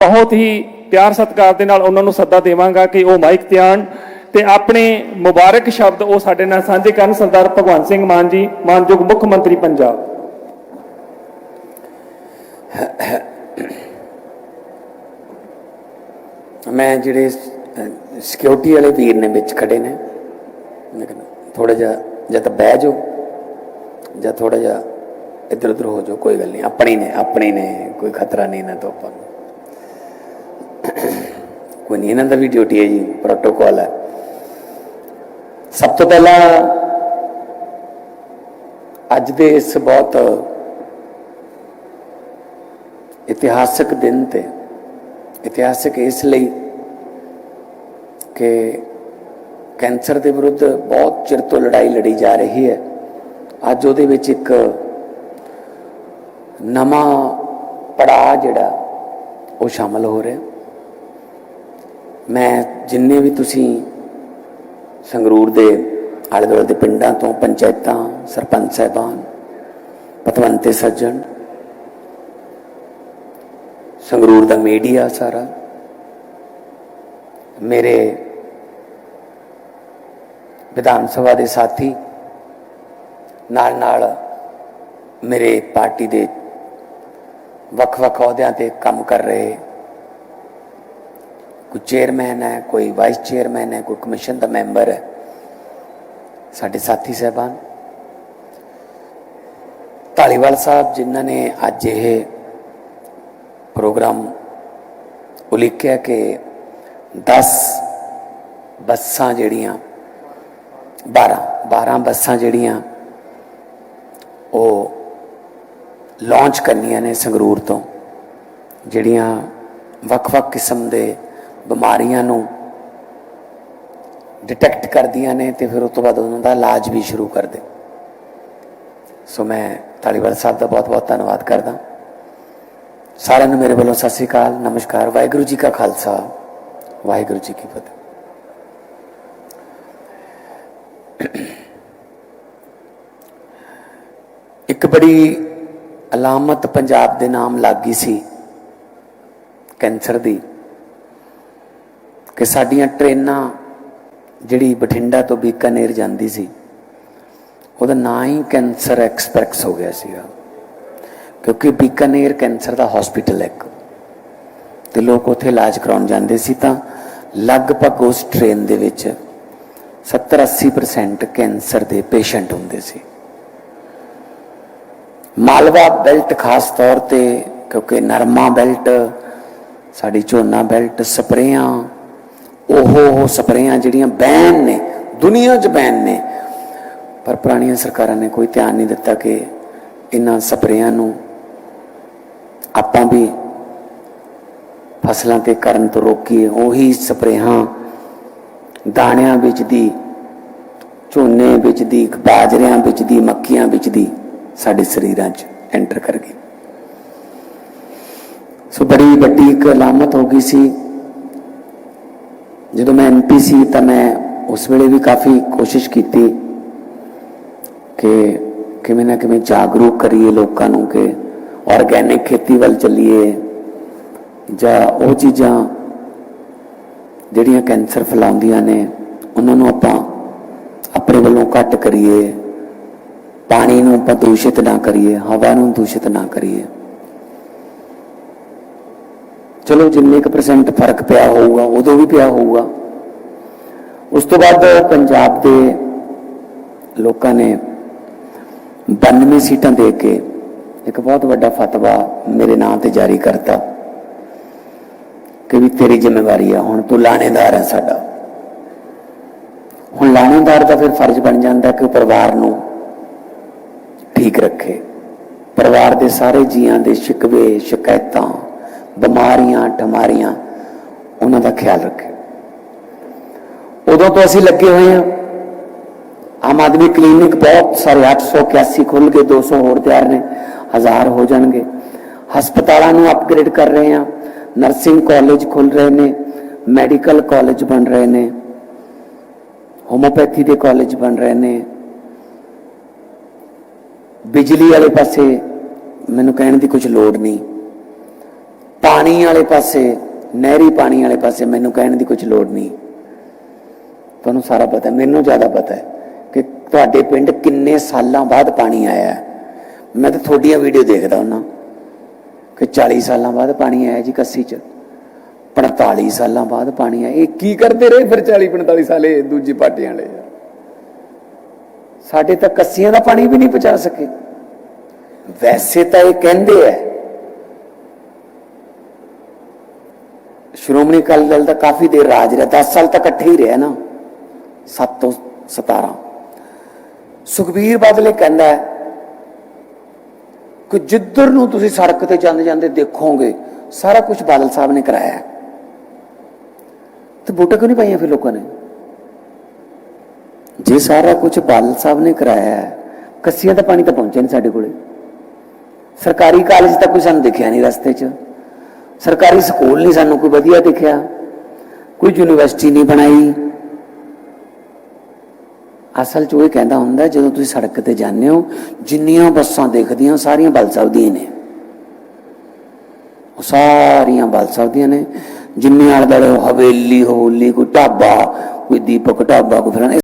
ਬਹੁਤ ਹੀ ਪਿਆਰ ਸਤਿਕਾਰ ਦੇ ਨਾਲ ਉਹਨਾਂ ਨੂੰ ਸੱਦਾ ਦੇਵਾਂਗਾ ਕਿ ਉਹ ਮਾਈਕ ਤੇ ਆਣ ਤੇ ਆਪਣੇ ਮੁਬਾਰਕ ਸ਼ਬਦ ਉਹ ਸਾਡੇ ਨਾਲ ਸਾਂਝੇ ਕਰਨ ਸਰਦਾਰ ਭਗਵੰਤ ਸਿੰਘ ਮਾਨ ਜੀ, ਮਾਨਯੋਗ ਮੁੱਖ ਮੰਤਰੀ ਪੰਜਾਬ। ਮੈਂ ਜਿਹੜੇ ਸਿਕਿਉਰਿਟੀ ਵਾਲੇ ਵੀਰ ਨੇ ਵਿੱਚ ਖੜੇ ਨੇ ਥੋੜਾ ਜਿਹਾ, ਜਾਂ ਤਾਂ ਬਹਿ ਜਾਓ, ਜਾਂ ਥੋੜਾ ਜਿਹਾ ਇੱਧਰ ਉੱਧਰ ਹੋ ਜਾਓ, ਕੋਈ ਗੱਲ ਨਹੀਂ, ਆਪਣੇ ਨੇ ਆਪਣੇ ਨੇ, ਕੋਈ ਖਤਰਾ ਨਹੀਂ ਨਾ ਤੋਂ ਆਪਾਂ ਨੂੰ। ਕੋਈ ਨਹੀਂ ਇਹਨਾਂ ਦਾ ਵੀ ਡਿਊਟੀ ਹੈ ਜੀ ਪ੍ਰੋਟੋਕਾਲ ਹੈ। ਸਭ ਤੋਂ ਪਹਿਲਾਂ ਅੱਜ ਦੇ ਇਸ ਬਹੁਤ ਇਤਿਹਾਸਕ ਦਿਨ ਤੇ, ਇਤਿਹਾਸਕ ਇਸ ਲਈ ਕਿ ਕੈਂਸਰ ਦੇ ਵਿਰੁੱਧ ਬਹੁਤ ਚਿਰ ਤੋਂ ਲੜਾਈ ਲੜੀ ਜਾ ਰਹੀ ਹੈ। ਅੱਜ ਉਹਦੇ ਵਿੱਚ ਇੱਕ ਨਵਾਂ ਪੜਾਅ ਜਿਹੜਾ, ਉਹ ਸ਼ਾਮਲ ਹੋ ਰਿਹਾ। ਮੈਂ ਜਿੰਨੇ ਵੀ ਤੁਸੀਂ ਸੰਗਰੂਰ ਦੇ ਆਲੇ ਦੁਆਲੇ ਦੇ ਪਿੰਡਾਂ ਤੋਂ, ਪੰਚਾਇਤਾਂ, ਸਰਪੰਚ ਸਾਹਿਬਾਨ, ਪਤਵੰਤੇ ਸੱਜਣ, ਸੰਗਰੂਰ ਦਾ ਮੀਡੀਆ ਸਾਰਾ, ਮੇਰੇ ਵਿਧਾਨ ਸਭਾ ਦੇ ਸਾਥੀ ਨਾਲ ਨਾਲ ਮੇਰੇ ਪਾਰਟੀ ਦੇ ਵੱਖ-ਵੱਖ ਅਹੁਦਿਆਂ ਤੇ ਕੰਮ ਕਰ ਰਹੇ ਕੋਈ ਚੇਅਰਮੈਨ ਹੈ, ਕੋਈ ਵਾਈਸ ਚੇਅਰਮੈਨ ਹੈ, ਕੋਈ ਕਮਿਸ਼ਨ ਦਾ ਮੈਂਬਰ ਹੈ। ਸਾਡੇ ਸਾਥੀ ਸਹਿਬਾਨ ਢਾਲੀਵਾਲ ਸਾਹਿਬ ਜਿਨ੍ਹਾਂ ਨੇ ਅੱਜ ਇਹ ਪ੍ਰੋਗਰਾਮ ਉਲੀਕਿਆ ਕਿ 10 ਬੱਸਾਂ ਜਿਹੜੀਆਂ 12 12 ਬੱਸਾਂ ਜਿਹੜੀਆਂ ਉਹ ਲਾਂਚ ਕਰਨੀਆਂ ਨੇ ਸੰਗਰੂਰ ਤੋਂ, ਜਿਹੜੀਆਂ ਵੱਖ-ਵੱਖ ਕਿਸਮ ਦੇ ਬਿਮਾਰੀਆਂ ਨੂੰ ਡਿਟੈਕਟ ਕਰਦੀਆਂ ਨੇ ਤੇ ਫਿਰ ਉਸ ਤੋਂ ਬਾਅਦ ਉਹਨਾਂ ਦਾ ਇਲਾਜ ਵੀ ਸ਼ੁਰੂ ਕਰਦੇ ਸੋ ਮੈਂ ਤਾਲੀਵਾਲ ਸਾਹਿਬ ਦਾ ਬਹੁਤ-ਬਹੁਤ ਧੰਨਵਾਦ ਕਰਦਾ। ਸਾਰਿਆਂ ਨੂੰ ਮੇਰੇ ਵੱਲੋਂ ਸਤਿ ਸ੍ਰੀ ਅਕਾਲ, ਨਮਸਕਾਰ, ਵਾਹਿਗੁਰੂ ਜੀ ਕਾ ਖਾਲਸਾ, ਵਾਹਿਗੁਰੂ ਜੀ ਕੀ ਫਤਿਹ। ਇੱਕ ਬੜੀ ਅਲਾਮਤ ਪੰਜਾਬ ਦੇ ਨਾਮ ਲੱਗੀ ਸੀ ਕੈਂਸਰ ਦੀ। ਕਿ ਸਾਡੀਆਂ ਟ੍ਰੇਨਾਂ ਜਿਹੜੀ ਬਠਿੰਡਾ ਤੋਂ ਬੀਕਾਨੇਰ ਜਾਂਦੀ ਸੀ, ਉਹਦਾ ਨਾਂ ਹੀ ਕੈਂਸਰ ਐਕਸਪ੍ਰੈਸ ਹੋ ਗਿਆ ਸੀਗਾ। ਕਿਉਂਕਿ ਬੀਕਾਨੇਰ ਕੈਂਸਰ ਦਾ ਹਸਪੀਟਲ ਹੈ ਇੱਕ। ਤੇ ਲੋਕ ਉੱਥੇ ਇਲਾਜ ਕਰਾਉਣ ਜਾਂਦੇ ਸੀ ਤਾਂ ਲਗਭਗ ਉਸ ਟ੍ਰੇਨ ਦੇ ਵਿੱਚ 70-80% ਕੈਂਸਰ ਦੇ ਪੇਸ਼ੈਂਟ ਹੁੰਦੇ ਸੀ। ਮਾਲਵਾ ਬੈਲਟ ਖਾਸ ਤੌਰ ਤੇ, ਕਿਉਂਕਿ ਨਰਮਾ ਬੈਲਟ ਸਾਡੀ ਝੋਨਾ ਬੈਲਟ ਸਪਰੇਆਂ ਉਹ ਉਹ ਸਪਰੇਆਂ ਜਿਹੜੀਆਂ ਬੈਨ ਨੇ, ਦੁਨੀਆ 'ਚ ਬੈਨ ਨੇ। ਪਰ ਪੁਰਾਣੀਆਂ ਸਰਕਾਰਾਂ ਨੇ ਕੋਈ ਧਿਆਨ ਨਹੀਂ ਦਿੱਤਾ ਕਿ ਇਹਨਾਂ ਸਪਰੇਆਂ ਨੂੰ ਆਪਾਂ ਵੀ ਫਸਲਾਂ ਤੇ ਕਰਨ ਤੋਂ ਰੋਕੀਏ। ਉਹੀ ਸਪਰੇਹਾਂ ਦਾਣਿਆਂ ਵਿੱਚ ਦੀ, ਝੋਨੇ ਵਿੱਚ ਦੀ, ਬਾਜਰਿਆਂ ਵਿੱਚ ਦੀ, ਮੱਕੀਆਂ ਵਿੱਚ ਦੀ ਸਾਡੇ ਸਰੀਰਾਂ 'ਚ ਐਂਟਰ ਕਰ ਗਈ। ਸੋ ਬੜੀ ਵੱਡੀ ਇੱਕ ਅਲਾਮਤ ਹੋ ਗਈ ਸੀ। ਜਦੋਂ ਮੈਂ ਐਮਪੀ ਸੀ ਤਾਂ ਮੈਂ ਉਸ ਵੇਲੇ ਵੀ ਕਾਫੀ ਕੋਸ਼ਿਸ਼ ਕੀਤੀ ਕਿ ਕਿਵੇਂ ਨਾ ਕਿਵੇਂ ਜਾਗਰੂਕ ਕਰੀਏ ਲੋਕਾਂ ਨੂੰ ਕਿ ਆਰਗੈਨਿਕ ਖੇਤੀ ਵੱਲ ਚੱਲੀਏ ਜਾਂ ਉਹ ਚੀਜ਼ਾਂ ਜਿਹੜੀਆਂ ਕੈਂਸਰ ਫੈਲਾਉਂਦੀਆਂ ਨੇ, ਉਹਨਾਂ ਨੂੰ ਆਪਾਂ ਆਪਣੇ ਵੱਲੋਂ ਘੱਟ ਕਰੀਏ, ਪਾਣੀ ਨੂੰ ਆਪਾਂ ਦੂਸ਼ਿਤ ਨਾ ਕਰੀਏ, ਹਵਾ ਨੂੰ ਦੂਸ਼ਿਤ ਨਾ ਕਰੀਏ। ਚਲੋ ਜਿੰਨੇ ਕੁ ਪਰਸੈਂਟ ਫ਼ਰਕ ਪਿਆ ਹੋਊਗਾ, ਉਦੋਂ ਵੀ ਪਿਆ ਹੋਊਗਾ। ਉਸ ਤੋਂ ਬਾਅਦ ਪੰਜਾਬ ਦੇ ਲੋਕਾਂ ਨੇ 92 ਸੀਟਾਂ ਦੇ ਕੇ ਇੱਕ ਬਹੁਤ ਵੱਡਾ ਫਤਵਾ ਮੇਰੇ ਨਾਂ ਤੇ ਜਾਰੀ ਕਰਤਾ ਕਿ ਵੀ ਤੇਰੀ ਜ਼ਿੰਮੇਵਾਰੀ ਆ, ਹੁਣ ਤੂੰ ਲਾਣੇਦਾਰ ਹੈ ਸਾਡਾ। ਹੁਣ ਲਾਣੇਦਾਰ ਦਾ ਫਿਰ ਫਰਜ਼ ਬਣ ਜਾਂਦਾ ਕਿ ਉਹ ਪਰਿਵਾਰ ਨੂੰ ਠੀਕ ਰੱਖੇ। ਪਰਿਵਾਰ ਦੇ ਸਾਰੇ ਜੀਆਂ ਦੇ ਸ਼ਿਕਵੇ, ਸ਼ਿਕਾਇਤਾਂ ਬਿਮਾਰੀਆਂ, ਠਮਾਰੀਆਂ, ਉਹਨਾਂ ਦਾ ਖਿਆਲ ਰੱਖੇ ਉਦੋਂ ਤੋਂ ਅਸੀਂ ਲੱਗੇ ਹੋਏ ਹਾਂ। ਆਮ ਆਦਮੀ ਕਲੀਨਿਕ ਬਹੁਤ ਸਾਰੇ 881 ਖੁੱਲ ਗਏ 200 ਹੋਰ ਤਿਆਰ ਨੇ, ਹਜ਼ਾਰ ਹੋ ਜਾਣਗੇ। ਹਸਪਤਾਲਾਂ ਨੂੰ ਅਪਗ੍ਰੇਡ ਕਰ ਰਹੇ ਹਾਂ। ਨਰਸਿੰਗ ਕਾਲਜ ਖੁੱਲ ਰਹੇ ਨੇ, ਮੈਡੀਕਲ ਕਾਲਜ ਬਣ ਰਹੇ ਨੇ ਹੋਮੋਪੈਥੀ ਦੇ ਕਾਲਜ ਬਣ ਰਹੇ ਨੇ। ਬਿਜਲੀ ਵਾਲੇ ਪਾਸੇ ਮੈਨੂੰ ਕਹਿਣ ਦੀ ਕੁਝ ਲੋੜ ਨਹੀਂ। ਪਾਣੀ ਵਾਲੇ ਪਾਸੇ, ਨਹਿਰੀ ਪਾਣੀ ਵਾਲੇ ਪਾਸੇ ਮੈਨੂੰ ਕਹਿਣ ਦੀ ਕੁਝ ਲੋੜ ਨਹੀਂ। ਤੁਹਾਨੂੰ ਸਾਰਾ ਪਤਾ, ਮੈਨੂੰ ਜ਼ਿਆਦਾ ਪਤਾ ਹੈ ਕਿ ਤੁਹਾਡੇ ਪਿੰਡ ਕਿੰਨੇ ਸਾਲਾਂ ਬਾਅਦ ਪਾਣੀ ਆਇਆ ਹੈ। ਮੈਂ ਤਾਂ ਤੁਹਾਡੀਆਂ ਵੀਡੀਓ ਦੇਖਦਾ ਹੁੰਨਾ ਕਿ 40 ਸਾਲਾਂ ਬਾਅਦ ਪਾਣੀ ਆਇਆ ਜੀ ਕੱਸੀ ਚ। 45 ਸਾਲਾਂ ਬਾਅਦ ਪਾਣੀ ਆਇਆ। ਇਹ ਕੀ ਕਰਦੇ ਰਹੇ ਫਿਰ 40 45 ਸਾਲੇ ਦੂਜੀ ਪਾਰਟੀਆਂ ਵਾਲੇ ਸਾਡੇ ਤਾਂ ਕੱਸੀਆਂ ਦਾ ਪਾਣੀ ਵੀ ਨਹੀਂ ਪਹੁੰਚਾ ਸਕੇ। ਵੈਸੇ ਤਾਂ ਇਹ ਕਹਿੰਦੇ ਐ ਸ਼੍ਰੋਮਣੀ ਅਕਾਲੀ ਦਲ ਦਾ ਕਾਫੀ ਦੇਰ ਰਾਜ ਰਿਹਾ 10 ਸਾਲ ਤੱਕ ਇਕੱਠੇ ਹੀ ਰਿਹਾ ਨਾ 7 ਤੋਂ 17 ਸੁਖਬੀਰ ਬਾਦਲ ਇਹ ਕਹਿੰਦਾ ਹੈ ਕਿ ਜਿੱਧਰ ਨੂੰ ਤੁਸੀਂ ਸੜਕ ਤੇ ਜਾਂਦੇ ਜਾਂਦੇ ਦੇਖੋਗੇ, ਸਾਰਾ ਕੁਝ ਬਾਦਲ ਸਾਹਿਬ ਨੇ ਕਰਾਇਆ ਹੈ। ਤੇ ਵੋਟਾਂ ਕਿਉਂ ਨਹੀਂ ਪਾਈਆਂ ਫਿਰ ਲੋਕਾਂ ਨੇ? ਜੇ ਸਾਰਾ ਕੁਝ ਬਾਦਲ ਸਾਹਿਬ ਨੇ ਕਰਾਇਆ ਕੱਸੀਆਂ ਦਾ ਪਾਣੀ ਤਾਂ ਪਹੁੰਚਿਆ ਨਹੀਂ ਸਾਡੇ ਕੋਲੇ। ਸਰਕਾਰੀ ਕਾਲਜ ਤਾਂ ਕੋਈ ਸਾਨੂੰ ਦਿਖਿਆ ਨਹੀਂ ਰਸਤੇ 'ਚ। ਸਰਕਾਰੀ ਸਕੂਲ ਨਹੀਂ ਸਾਨੂੰ ਕੋਈ ਵਧੀਆ ਦਿਖਿਆ, ਕੋਈ ਯੂਨੀਵਰਸਿਟੀ ਨਹੀਂ ਬਣਾਈ। ਅਸਲ 'ਚ ਉਹ ਇਹ ਕਹਿੰਦਾ ਹੁੰਦਾ, ਜਦੋਂ ਤੁਸੀਂ ਸੜਕ ਤੇ ਜਾਂਦੇ ਹੋ, ਜਿੰਨੀਆਂ ਬੱਸਾਂ ਦੇਖਦੀਆਂ, ਸਾਰੀਆਂ ਬਲ ਸਾਹਿਬ ਦੀਆਂ ਨੇ। ਉਹ ਸਾਰੀਆਂ ਬਲ ਸਾਹਿਬ ਦੀਆਂ ਨੇ। ਜਿੰਨੇ ਆਲੇ ਦੁਆਲੇ ਹਵੇਲੀ, ਹੋਲੀ, ਕੋਈ ਢਾਬਾ, ਕੋਈ ਦੀਪਕ ਢਾਬਾ, ਕੋਈ ਫਲਾਣਾ